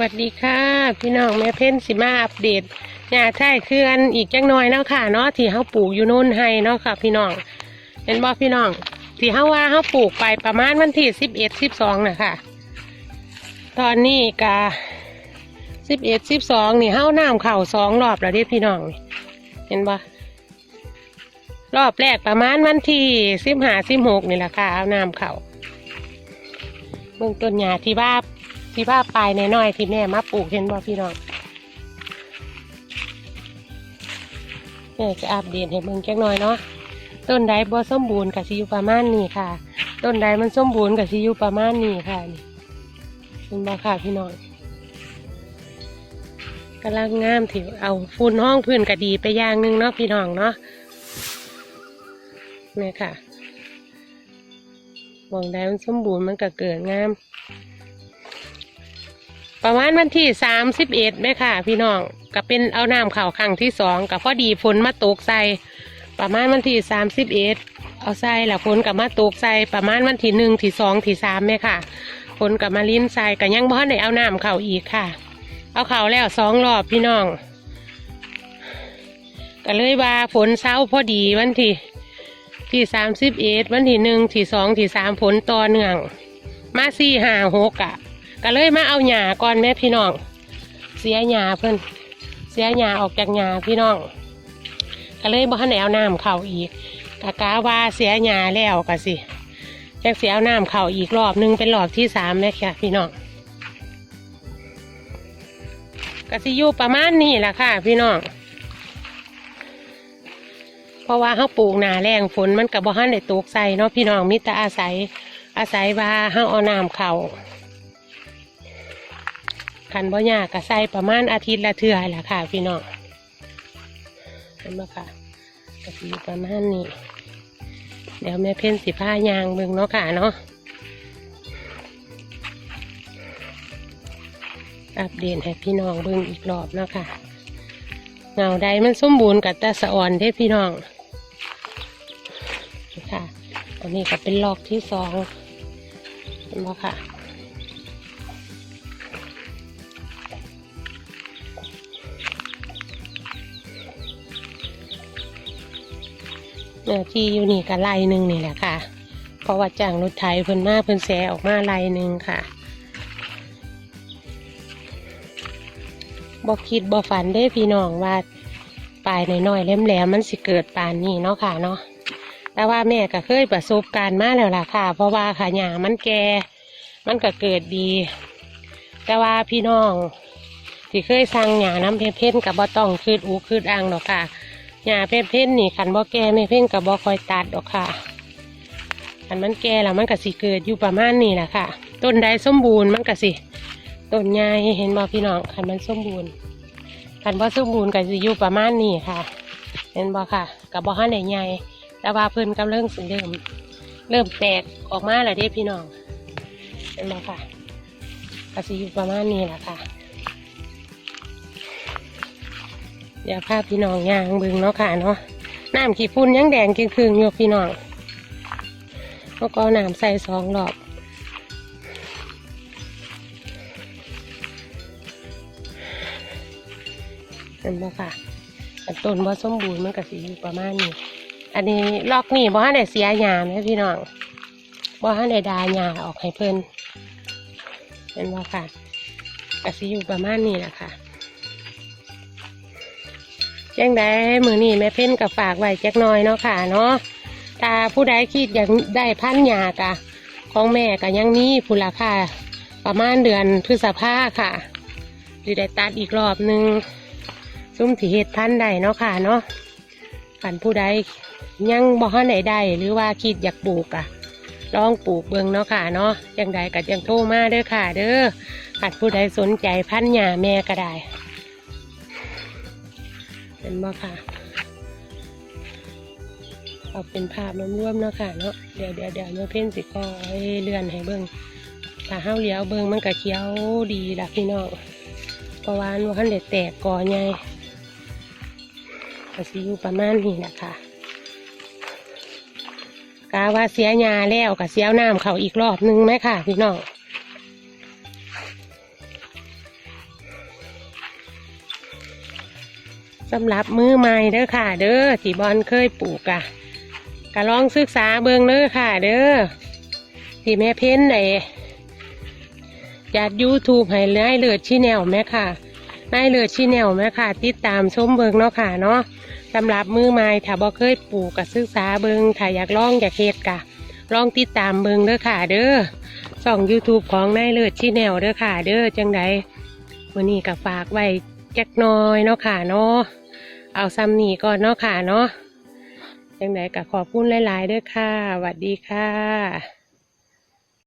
วัสดีค่ะ พี่น้องแม่เพ้นสิมาอัปเดตหญ้าไท่เคลื่อนอีกจังน้อยเนาะค่ะเนาะที่เฮาปลูกอยู่โน่นให้เนาะค่ะ พี่น้องเห็นบ่พี่น้องที่เฮาว่าเฮาปลูกไปประมาณวันที่สิบเอ็ดสิบสองนะคะตอนนี้กะสิบเอ็ดสิบสองนี่เฮาน้ำเข่าสองรอบแล้วเด้พี่น้องเห็นบ่รอบแรกประมาณวันที่สิบห้าสิบหกนี่แหละค่ะเอาน้ำเข่าเบื้องต้นหญ้าที่บ้า ที่ภาปลายน้อยๆที่แม่มาปลูกเห็นบ่พี่น้องแม่จะอัปเดตให้เบิ่งจักหน่อยเนาะต้นใดบ่สมบูรณ์กับสิอยู่ประมาณนี้ค่ะ ต้นใดมันสมบูรณ์กับสิอยู่ประมาณนี้ค่ะนี่เห็นบ่ค่ะพี่น้องกำลังงามถือเอาฝุ่นห้องพื้นก็ดีไปอย่างหนึงเนาะพี่น้องเนาะนี่ค่ะมองได้มันสมบูรณ์มันก็เกิดงาม ประมาณวันที่สามสิบเอ็ดไหมค่ะ พี่น้องก็เป็นเอาน้ำเข่าครั้งที่สองกับพอดีฝนมาตกใส่ประมาณวันที่สามสิบเอ็ดเอาใส่แล้วฝนกับมาตกใส่ประมาณวันที่หนึ่งที่สองที่สามไหมค่ะฝนกับมาลิ้นใส่กับยังบ่ทันเอาน้ำเข่าอีกค่ะ เอาเข่าแล้วสองรอบพี่น้องก็เลยว่าฝนเศร้าพอดีวันที่ที่สามสิบเอ็ดวันที่หนึ่งที่สองที่สามฝนต่อเนื่อง มาสี่ห้าหกอะ ก็เลยมาเอาหญ้าก่อนแม่พี่น้อง เสียหญ้าเพิ่นเสียหญ้าออกจากหญ้าพี่น้องก็เลยบ่ทันได้เอาน้ำเข้าอีกกะกาว่าเสียหญ้าแล้วก็สิจักเสียเอาน้ำเข้าอีกรอบหนึงเป็นรอบที่สามเลยค่ะพี่น้องก็สิอยู่ประมาณนี้แหละค่ะ พี่น้องเพราะว่าเฮาปลูกหนาแรงฝนมันกับบ่ทันได้ตกใส่เนาะพี่น้องมิตรอาศัยอาศัยว่าเฮาเอาน้ำเข้า ขันบ่ยากก็ใส่ประมาณอาทิตย์ละเทื่อแหละค่ะ พี่น้องเห็นไหมค่ะก็สิอยู่ประมาณนี้ เดี๋ยวแม่เพ่นสิผ้ายางเบิ่งเนาะค่ะเนาะอัปเดตให้พี่น้องเบิ่งอีกรอบเนาะค่ะเงาใดมันสมบูรณ์กับตาสะอ่อนเด้พี่น้องนี่ค่ะอันนี้ก็เป็นลอกที่สองเห็นไหมค่ะ เนื้อที่อยู่นี่ก็ไล่หนึ่งนี่แหละค่ะ เพราะว่าจ้างรถไถเพิ่นมาเพิ่นแสออกมาไล่หนึ่งค่ะบ่คิดบ่ฝันได้พี่น้องว่าปลายน้อยๆแหลมๆมันสิเกิดปานนี้เนาะค่ะเนาะแต่ว่าแม่ก็เคยประสบการณ์มาแล้วล่ะค่ะ เพราะว่าขาหญ้ามันแก่มันก็เกิดดี แต่ว่าพี่น้องที่เคยสั่งหญ้าน้ำเพชรเพ่นกับบ่ต้องคืดอูคืดอ่างดอกค่ะ หญ้าเพ่นเพ่นนี่ขันบ่แก่ไม่เพ่นกับบ่คอยตัดดอกค่ะขันมันแก่แล้วมันก็สิเกิดอยู่ประมาณนี้แหละค่ะ ต้นใดสมบูรณ์มันก็สิต้นใหญ่เห็นบ่พี่น้องขันมันสมบูรณ์ขันบ่สมบูรณ์ก็สิอยู่ประมาณนี้ค่ะ เห็นบ่ค่ะกับบ่ฮันใหญ่แต่ว่าเพิ่นกำลังสิเริ่มเริ่มแตกออกมาแล้วเด้พี่น้องเห็นบ่ค่ะก็สิอยู่ประมาณนี้แหละค่ะ ดี๋ยวพาพพี่น้องย่างเบึงเนาะค่ะเนาะน้ำขี้พุ่นยังแดงกินคืงอยู่พี่น้องแล้วก็เอาน้ำใส่สองรอบเห็นบ่ค่ะต้นบ่สมบูรณ์มันก็สิอยู่ประมาณนี้ อันนี้ลอกนี่บ่ให้ได้เสียหญ้าไหมพี่น้องบ่ให้ได้ดาหญ้าออกให้เพิ่นเห็นบ่ค่ะก็สิอยู่ประมาณนี้แหละค่ะ ยังได้มือนี่แม่เพ้นกับฝากไว้จักน้อยเนาะค่ะเนาะถ้าผู้ใดคิดอยากได้พันหยากะของแม่ก็ยังมีผู้ราคาประมาณเดือนพฤษภาค่ะหรือได้ตัดอีกรอบหนึ่งซุ้มถีเห็ดพันได้เนาะค่ะเนาะกันผู้ใดยังบ่ฮันไหนได้หรือว่าคิดอยากปลูกอะลองปลูกเบิ่งเนาะค่ะเนาะยังใดก็ยังโทรมาเด้อค่ะ เด้อขัดผู้ใดสนใจพันหยาแม่ก็ได้ เป็นบ่ค่ะ เอาเป็นภาพร่วมๆเนาะค่ะเนาะเดี๋ยวเดี๋ยวเดี๋ยวเนื้อเพ่นสิก็เลื่อนให้เบิ้งถ้าเฮาเลี้ยวเบิ้งมันก็เขียวดีละพี่น้องเพราะว่าว่าขั้นเด็ดแตกกอใหญ่ก็สิอยู่ประมาณนี้แหละค่ะกาว่าเสียยาแล้วกับเสียน้ำเขาอีกรอบนึงไหมค่ะพี่น้อง สำหรับมือใหม่เด้อค่ะ เด้อที่บอลเคยปลูกอะก็ลองศึกษาเบิ่งเด้อค่ะ เด้อที่แม่เพ้นไอ้จัดยูทูบให้นายเลือดชีแนวแม่ค่ะนายเลือดชีแนวแม่ค่ะ ติดตามชมเบิ่งเนาะค่ะเนาะสำหรับมือใหม่ถ้าบ่เคยปลูกก็ศึกษาเบิ่งถ้าอยากลองอยากเฮ็ดกะลองติดตามเบิ่งเด้อค่ะ เด้อช่อง YouTube ของนายเลือดชีแนวเด้อค่ะ เด้อจังใดวันนี้ก็ฝากไว้ จักน้อยเนาะค่ะเนาะเอาซ้ำนี่ก่อนเนาะค่ะเนาะยังไงก็ขอบคุณหลาย ๆ ด้วยค่ะสวัสดีค่ะ